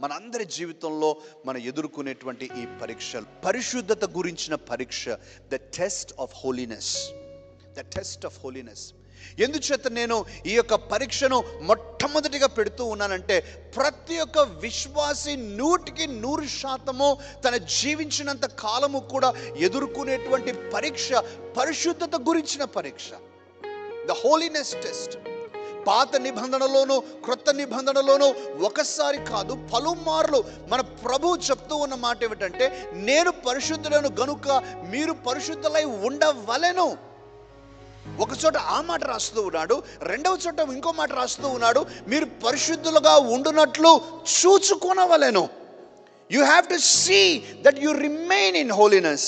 మనందరి జీవితంలో మనం ఎదుర్కొనేటువంటి ఈ పరీక్షలు. పరిశుద్ధత గురించిన పరీక్ష the test of holiness the test of holiness ఎందుచేత నేను ఈ యొక్క పరీక్షను మొట్టమొదటిగా పెడుతూ ఉన్నానంటే ప్రతి ఒక్క విశ్వాసి నూటికి నూరు శాతము తన జీవించినంత కాలము కూడా ఎదుర్కొనేటువంటి పరీక్ష పరిశుద్ధత గురించిన పరీక్ష. ద హోలీనెస్ టెస్ట్ పాత నిబంధనలోను క్రొత్త నిబంధనలోను ఒకసారి కాదు పలుమార్లు మన ప్రభు చెప్తూ ఉన్న మాట ఏమిటంటే నేను పరిశుద్ధులను గనుక మీరు పరిశుద్ధులై ఉండవలెను. ఒక చోట ఆ మాట రాస్తూ ఉన్నాడు రెండవ చోట ఇంకో మాట రాస్తూ ఉన్నాడు మీరు పరిశుద్ధులుగా ఉండునట్లు చూచుకొనవలెను. You have to see that you remain in holiness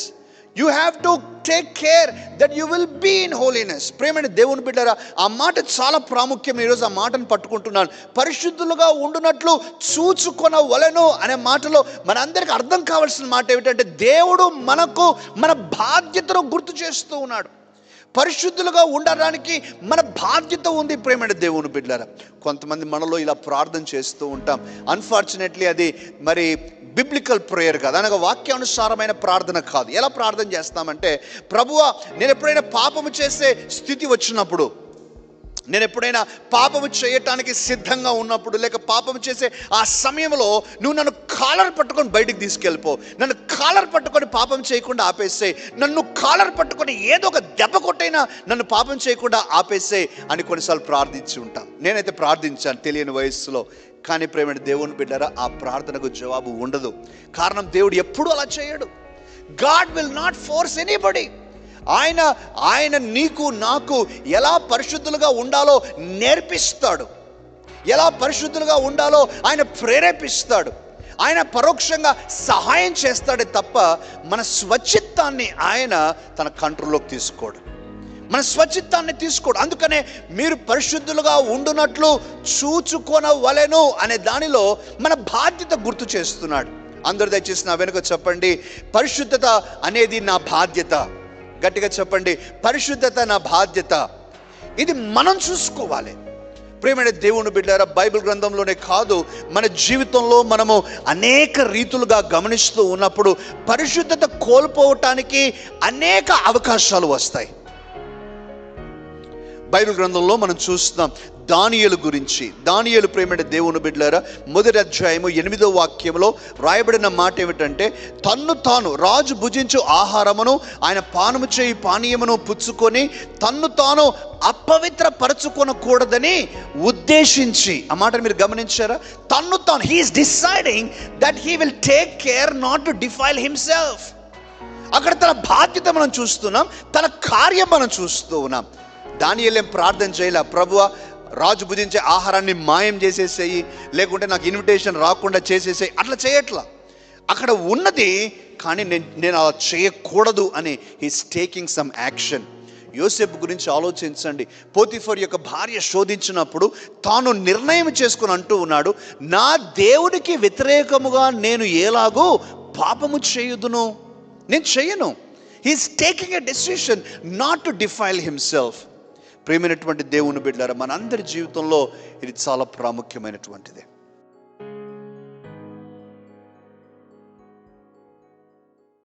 you have to take care that you will be in holiness ప్రేమైన దేవుని బిడ్డరా ఆ మాట చాలా ప్రాముఖ్యం ఈరోజు ఆ మాటను పట్టుకుంటున్నాను. పరిశుద్ధులుగా ఉండునట్లు చూచుకొనవలెను అనే మాటలో మనందరికీ అర్థం కావాల్సిన మాట ఏమిటంటే దేవుడు మనకు మన బాధ్యతను గుర్తు చేస్తూ ఉన్నాడు. పరిశుద్ధులుగా ఉండడానికి మన బాధ్యత ఉంది ప్రేమైన దేవుని బిడ్డారా. కొంతమంది మనలో ఇలా ప్రార్థన చేస్తూ ఉంటాం. అన్ఫార్చునేట్లీ అది మరి బిబ్లికల్ ప్రేయర్ కాదు. అనగా వాక్యానుసారమైన ప్రార్థన కాదు. ఎలా ప్రార్థన చేస్తామంటే ప్రభువ నేను ఎప్పుడైనా పాపము చేసే స్థితి వచ్చినప్పుడు నేను ఎప్పుడైనా పాపము చేయటానికి సిద్ధంగా ఉన్నప్పుడు లేక పాపం చేసే ఆ సమయంలో నువ్వు నన్ను కాలర్ పట్టుకొని బయటికి తీసుకెళ్ళిపో. నన్ను కాలర్ పట్టుకొని పాపం చేయకుండా ఆపేసే. నన్ను కాలర్ పట్టుకొని ఏదో ఒక దెబ్బ కొట్టైనా నన్ను పాపం చేయకుండా ఆపేసే అని కొన్నిసార్లు ప్రార్థించి ఉంటాను నేనైతే ప్రార్థించాను తెలియని వయస్సులో. కానీ ప్రేమ దేవుని బిడ్డారా ఆ ప్రార్థనకు జవాబు ఉండదు. కారణం దేవుడు ఎప్పుడూ అలా చేయడు. God will not force anybody ఆయన ఆయన నీకు నాకు ఎలా పరిశుద్ధులుగా ఉండాలో నేర్పిస్తాడు. ఎలా పరిశుద్ధులుగా ఉండాలో ఆయన ప్రేరేపిస్తాడు. ఆయన పరోక్షంగా సహాయం చేస్తాడే తప్ప మన స్వచ్ఛిత్తాన్ని ఆయన తన కంట్రోల్లోకి తీసుకోడు. మన స్వచ్ఛిత్తాన్ని తీసుకోడు. అందుకనే మీరు పరిశుద్ధులుగా ఉండునట్లు చూచుకొనవలెను అనే దానిలో మన బాధ్యత గుర్తు చేస్తున్నాడు. అందరు దయచేసి నా వెనుక చెప్పండి. పరిశుద్ధత అనేది నా బాధ్యత. గట్టిగా చెప్పండి. పరిశుద్ధత నా బాధ్యత. ఇది మనం చూసుకోవాలి. ప్రేమైన దేవుని బిడ్డారా బైబిల్ గ్రంథంలోనే కాదు మన జీవితంలో మనము అనేక రీతులుగా గమనిస్తూ ఉన్నప్పుడు పరిశుద్ధత కోల్పోవటానికి అనేక అవకాశాలు వస్తాయి. బైబిల్ గ్రంథంలో మనం చూస్తున్నాం దానియలు గురించి. దానియలు ప్రేమైన దేవుని బిడ్డలారా మొదటి అధ్యాయము ఎనిమిదో వాక్యంలో రాయబడిన మాట ఏమిటంటే తన్ను తాను రాజు భుజించు ఆహారమును ఆయన పానము చేయి పానీయమును పుచ్చుకొని తన్ను తాను అపవిత్ర పరచుకొనకూడదని ఉద్దేశించి. ఆ మాట మీరు గమనించారా? తన్ను తాను he's deciding that he will take care not to defile himself అక్కడ తన బాధ్యత మనం చూస్తున్నాం తన కార్యం మనం చూస్తూ ఉన్నాం. దానియేలేం ప్రార్థన చేయలే. ప్రభువ రాజు భుజించే ఆహారాన్ని మాయం చేసేసేయి లేకుంటే నాకు ఇన్విటేషన్ రాకుండా చేసేసేయి. అట్లా చేయట్లా. అక్కడ ఉన్నది కానీ నేను నేను అలా చేయకూడదు అని హీస్ టేకింగ్ సమ్ యాక్షన్ యోసేపు గురించి ఆలోచించండి. పోతిఫర్ యొక్క భార్య శోధించినప్పుడు తాను నిర్ణయం చేసుకుని అంటూ ఉన్నాడు నా దేవుడికి వ్యతిరేకముగా నేను ఎలాగో పాపము చేయుదును? నేను చేయను. He's taking a decision not to defile himself ప్రేమైనటువంటి దేవుని బిడ్డారా మనందరి జీవితంలో ఇది చాలా ప్రాముఖ్యమైనటువంటిది.